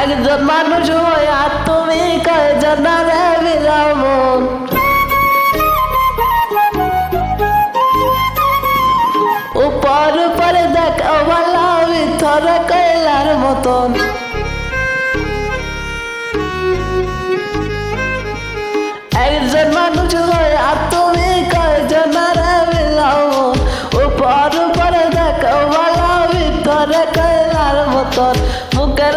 একজন মানুষ হইয়া তুমি কয়জনারে বিলামো উপর উপরে দেখো ভালো ভিতরে কয়লার মতন। একজন মানুষ হয়ে আর তুমি কয়জনারে বিলামো উপর উপরে দেখো ভালো ভিতরে কয়লার মতন। মুখের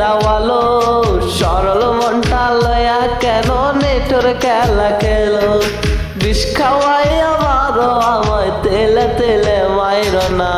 দাওয়ালো, সরল মনটা লয়া কেন নেটোর খেলা খেলো? বিষ খাওয়াই আমারও আমায় তেলে তেলে মাইর না।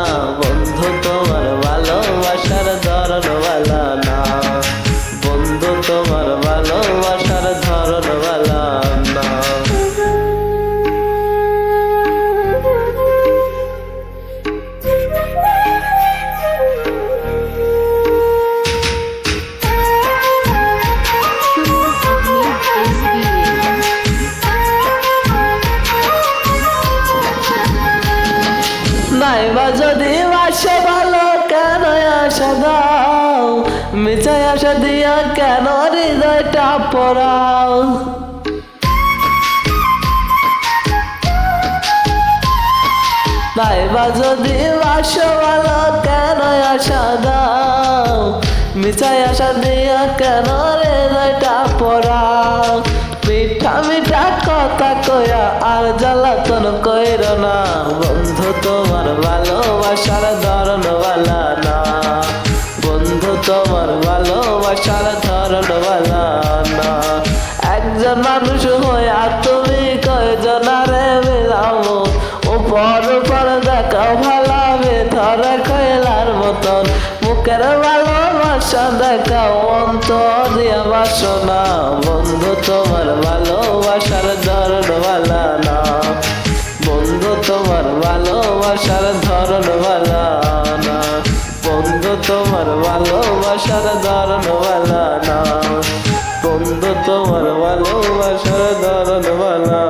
নাইবা যদি বাসে ভালো কেন আশা দাও? মিছাই আশা দিয়া কেন হৃদয়টা পড়াও নাইবা যদি বাসে ভালো কেন আশা দাও? মিছাই আশা দিয়া কেন হৃদয়টা পড়াও মিঠা মিঠা কথা কয়া আর জ্বালাতন কইর না। তোমার ভালোবাসার ধরন না। বন্ধু, তোমার ভালোবাসার ধরন না। একজন মানুষ হইয়া তুমি কয়জনারে মিলামো উপর উপর দেখা ভালাবে ভেতরে কয়লার মতন। মুখের ভালোবাসা দেখা অন্তর দিয়া বাসনা। বন্ধু, তোমার ভালোবাসার তোমার ভালোবাসার ধরনওয়ালা না বন্ধু তোমার ভালোবাসার ধরনওয়ালা